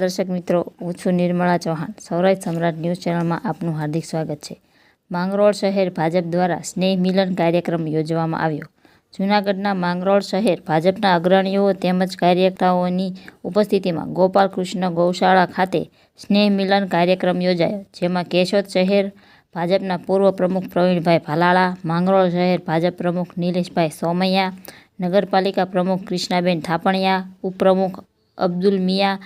દર્શક મિત્રો, હું છું નિર્મળા ચૌહાણ. સૌરાષ્ટ્ર સમ્રાટ ન્યૂઝ ચેનલમાં આપનું હાર્દિક સ્વાગત છે. માંગરોળ શહેર ભાજપ દ્વારા સ્નેહ મિલન કાર્યક્રમ યોજવામાં આવ્યો. જૂનાગઢના માંગરોળ શહેર ભાજપના અગ્રણીઓ તેમજ કાર્યકર્તાઓની ઉપસ્થિતિમાં ગોપાલકૃષ્ણ ગૌશાળા ખાતે સ્નેહ મિલન કાર્યક્રમ યોજાયો, જેમાં કેશોદ શહેર ભાજપના પૂર્વ પ્રમુખ પ્રવીણભાઈ ભાલાળા, માંગરોળ શહેર ભાજપ પ્રમુખ નિલેશભાઈ સોમૈયા, નગરપાલિકા પ્રમુખ ક્રિષ્ણાબેન થાપણિયા, ઉપપ્રમુખ અબ્દુલ મિયા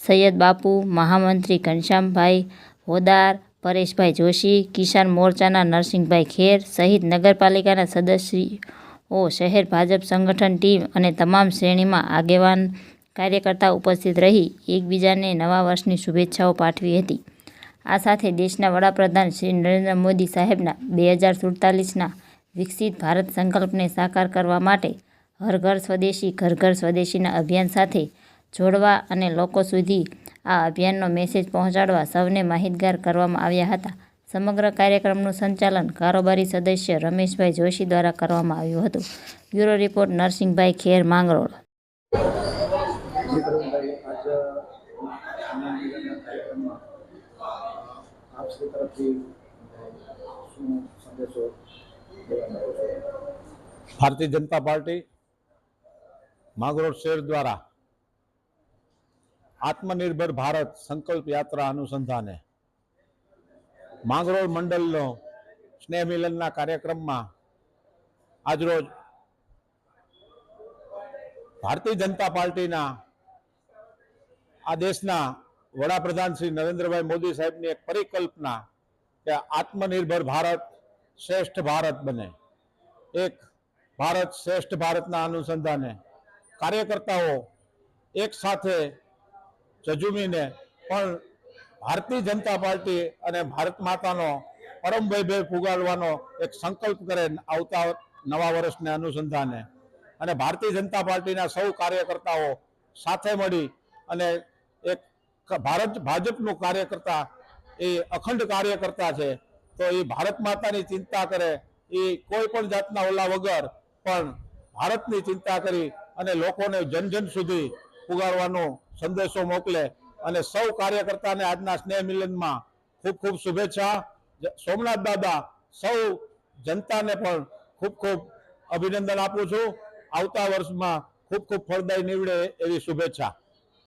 સૈયદ બાપુ, મહામંત્રી ઘનશ્યામભાઈ હોદાર પરેશભાઈ જોશી, કિસાન મોરચાના નરસિંહભાઈ ખેર સહિત નગરપાલિકાના સદસ્યો, શહેર ભાજપ સંગઠન ટીમ અને તમામ શ્રેણીમાં આગેવાન કાર્યકર્તા ઉપસ્થિત રહી એકબીજાને નવા વર્ષની શુભેચ્છાઓ પાઠવી હતી. આ સાથે દેશના વડાપ્રધાન શ્રી નરેન્દ્ર મોદી સાહેબના બે હજાર સુડતાલીસના વિકસિત ભારત સંકલ્પને સાકાર કરવા માટે હર ઘર સ્વદેશી, ઘર ઘર સ્વદેશીના અભિયાન સાથે જોડવા અને લોકો સુધી આ અભિયાનનો મેસેજ પહોંચાડવા સૌને માહિતગાર કરવામાં આવ્યા હતા સમગ્ર કાર્યક્રમનું સંચાલન કારોબારી સદસ્ય રમેશભાઈ જોશી દ્વારા કરવામાં આવ્યું હતું bureau report Narsinhbhai Kher Mangrol Bharatiya Janata party Mangrol શહેર દ્વારા આત્મનિર્ભર ભારત સંકલ્પ યાત્રા અનુસંધાને માંગરોળ મંડળનો સ્નેહ મિલનના કાર્યક્રમમાં આજરોજ ભારતીય જનતા પાર્ટીના આ દેશના વડાપ્રધાન શ્રી નરેન્દ્રભાઈ મોદી સાહેબની એક પરિકલ્પના કે આત્મનિર્ભર ભારત શ્રેષ્ઠ ભારત બને. એક ભારત શ્રેષ્ઠ ભારતના અનુસંધાને કાર્યકર્તાઓ એક સાથે જજુમીને પણ ભારતીય જનતા પાર્ટી અને ભારત માતાનો પરમ વૈભવ ફુગાડવાનો એક સંકલ્પ કરે આવતા નવા વર્ષને અનુસંધાને. અને ભારતીય જનતા પાર્ટીના સૌ કાર્યકર્તાઓ સાથે મળી અને એક ભારત, ભાજપનું કાર્યકર્તા એ અખંડ કાર્યકર્તા છે, તો એ ભારત માતાની ચિંતા કરે, એ કોઈ પણ જાતના ઓલા વગર પણ ભારતની ચિંતા કરી અને લોકોને જન જન સુધી પુગાડવાનો સંદેશો મોકલે અને સૌ કાર્યકર્તાને આજના સ્નેહ મિલનમાં ખૂબ ખૂબ શુભેચ્છા. સોમનાથ દાદા, સૌ જનતાને પણ ખૂબ ખૂબ અભિનંદન આપું છું. આવતા વર્ષમાં ખૂબ ખૂબ ફળદાયી નીવડે એવી શુભેચ્છા.